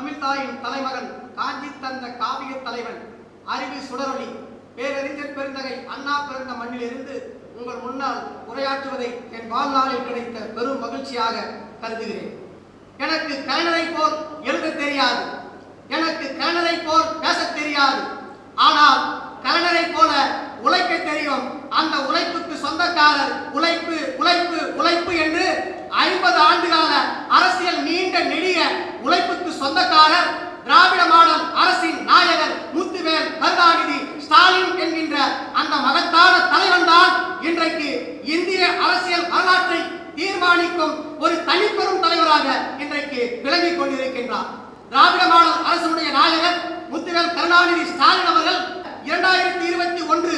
தமிழ்தாயின் தலைமகன் காஞ்சி தந்த காவிய தலைவன் அறிவு சுடரொளி பேரறிஞர் பெருந்தகை அண்ணா பிறந்த மண்ணிலிருந்து உங்கள் முன்னால் உரையாற்றுவதை என் வாழ்நாளில் கிடைத்த பெரும் மகிழ்ச்சியாக கருதுகிறேன். எனக்கு கலைஞரை போல் எழுத தெரியாது. எனக்கு கலைஞரை போல் பேசத் தெரியாது. ஆனால் கலைஞரை போல உழைக்க தெரியும். அந்த உழைப்புக்கு சொந்தக்காரர் உழைப்பு உழைப்பு உழைப்பு என்று ஐம்பது ஆண்டுகால அரசியல் நீண்ட நெடிய உழைப்புக்கு சொந்தக்காரர் திராவிட மாடல் அரசின் நாயகர் முத்துவேல் கருணாநிதி ஸ்டாலின் என்கின்ற அந்த மகத்தான தலைவன் தான் இன்றைக்கு இந்திய அரசியல் வரலாற்றை தீர்மானிக்கும் ஒரு தனிப்பெரும் தலைவராக இன்றைக்கு விளங்கிக் கொண்டிருக்கின்றார். திராவிட மாடல் அரசுடைய நாயகர் முத்துவேல் கருணாநிதி ஸ்டாலின் அவர்கள் இரண்டாயிரத்தி இருபத்தி ஒன்று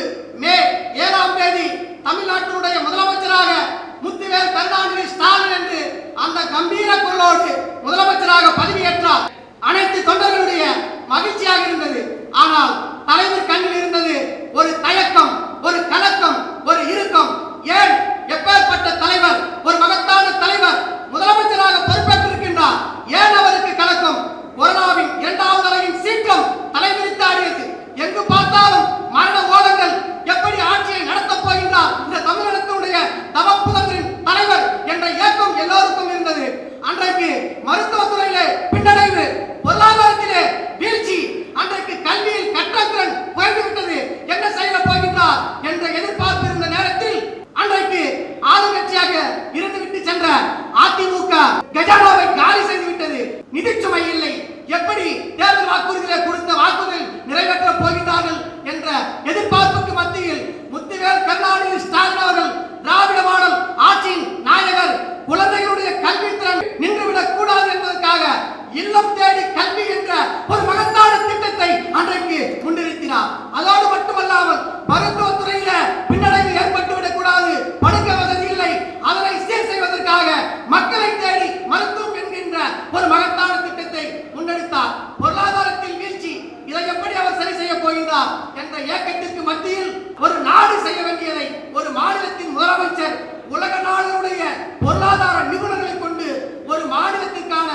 மக்களுக்கு மத்தியில் முத்துவேல் கருணாநிதி ஸ்டாலின் அவர்கள் திராவிட மாடல் ஆட்சியின் நாயகர் குழந்தைகளுடைய கல்வித்திறன் நின்றுவிடக் கூடாது என்பதற்காக இல்லம் என்ற ஏக்கத்திற்கு மத்தியில் ஒரு நாடு செய்ய வேண்டியதை ஒரு மாநிலத்தின் முதலமைச்சர் உலக நாடுகளுடைய பொருளாதார நிபுணர்களை கொண்டு ஒரு மாநிலத்திற்கான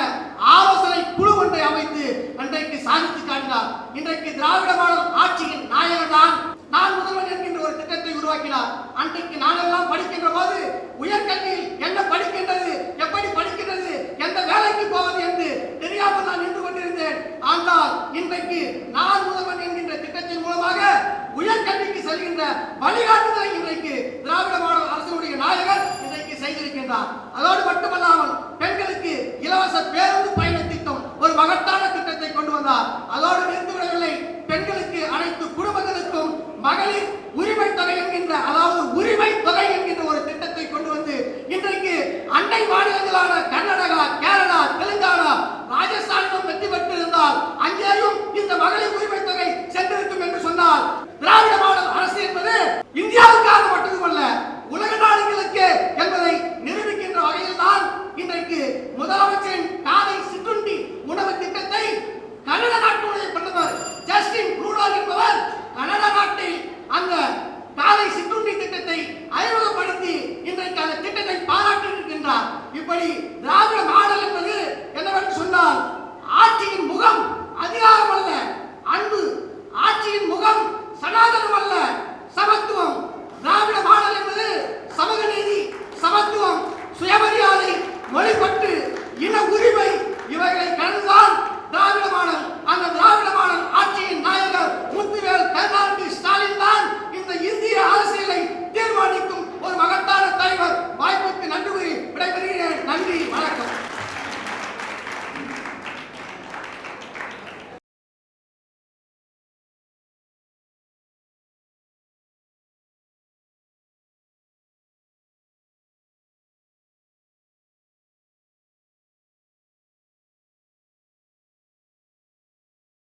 ஆலோசனை குழு ஒன்றை அமைத்து அன்றைக்கு சாதித்து காட்டினார். இன்றைக்கு திராவிட மாடல் ஆட்சியின் நாயகர் தான். நான் முதல்வர் என்கின்ற ஒரு திட்டத்தை உருவாக்கினார். அன்றைக்கு நானெல்லாம் படிக்கின்ற போது உயர்கல்வியில் என்ன படிக்கின்றது எப்படி படிக்கின்றது எந்த வேலைக்கு போவது என்று தெரியாமல் நான் நின்று கொண்டிருந்தேன். ஆனால் இன்றைக்கு நான் வழிகாட்டுதலை இன்றைக்கு திராவிட மாடல் அரசுடைய நாயகர் இன்றைக்கு செய்திருக்கின்றார். அதோடு மட்டுமல்லாமல் பெண்களுக்கு இலவச பேருந்து பயண திட்டம் ஒரு மகத்தான திட்டத்தை கொண்டு வந்தார். அதோடு நிறுத்தி இப்படி திராவிட மாடல் என்பது என்னவென்று சொன்னால் ஆட்சியின் முகம் அதிகாரம் அல்ல அன்பு. ஆட்சியின் முகம் சனாதனம் அல்ல சமத்துவம். திராவிட மாடல் என்பது சமூக நீதி சமத்துவம் சுயமரியாதை மொழிப்பற்று இன உரிமை இவைகளை கடந்துதான்